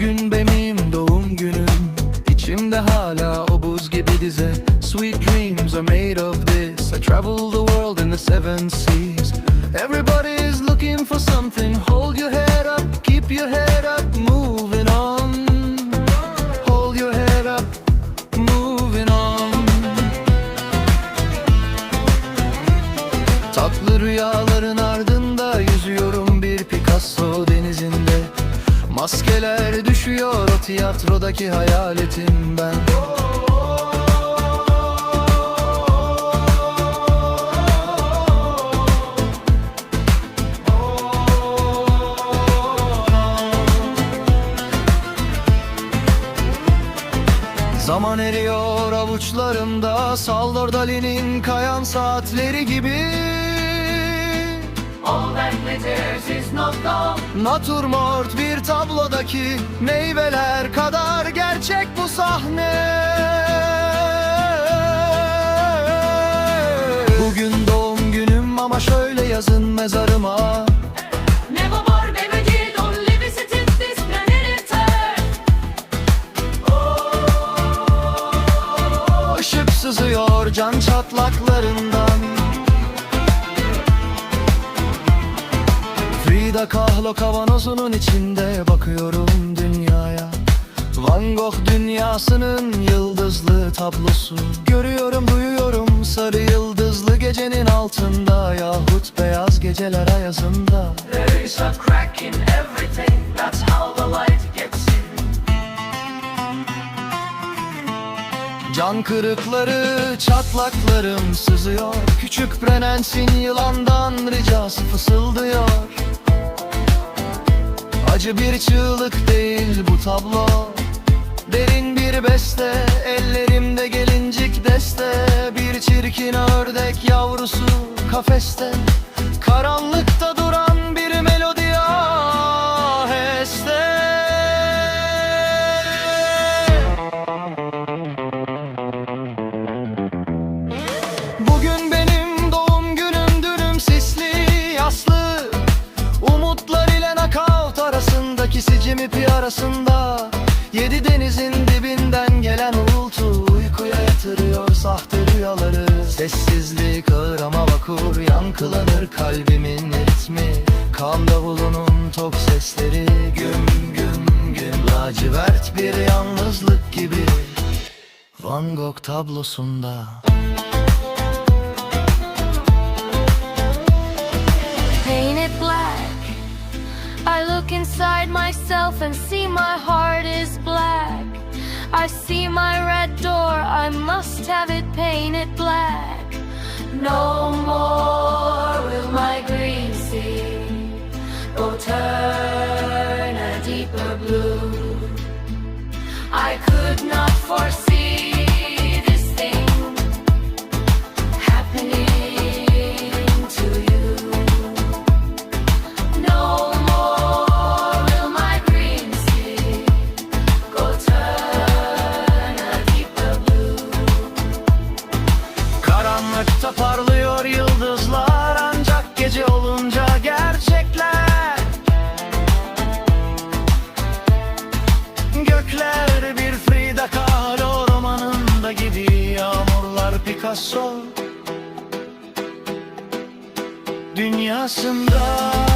Bugün benim doğum günüm. İçimde hala o buz gibi dize. Sweet dreams are made of this. I travel the world in the seven seas. Everybody is looking for something. Hold your head up, keep your head up Moving on. Hold your head up, moving on. Tatlı rüyaların ardında yüzüyorum bir Picasso denizinde Maskeler düşüyor o tiyatrodaki hayaletim ben. Zaman eriyor avuçlarımda Salvador Dali'nin kayan saatleri gibi All that glitters is not gold. Natürmort bir tablodaki meyveler kadar gerçek bu sahne Bugün doğum günüm ama şöyle yazın mezarıma. Işık sızıyor can çatlaklarından Frida Kahlo kavanozunun içinde bakıyorum dünyaya Van Gogh dünyasının yıldızlı tablosu Görüyorum duyuyorum sarı yıldızlı gecenin altında Yahut beyaz geceler ayazında There is a crack in everything. That's how the light gets in. Can kırıkları, çatlaklarım sızıyor Küçük prensin yılandan Acı bir çığlık değil bu tablo. Derin bir beste, ellerimde gelincik deste. Bir çirkin ördek yavrusu kafeste. Karanlıkta duran arasındaki sicim ipi arasında Yedi denizin dibinden gelen uğultu Uykuya yatırıyor sahte rüyaları. Sessizlik ağır ama vakur Yankılanır kalbimin ritmi. Kan davulunun tok sesleri Güm güm güm. Lacivert bir yalnızlık gibi Van Gogh tablosunda myself and see my heart is black. I see my red door, I must have it painted black. No more will my green sea go turn a deeper blue. I could not foresee Picasso Dünyasında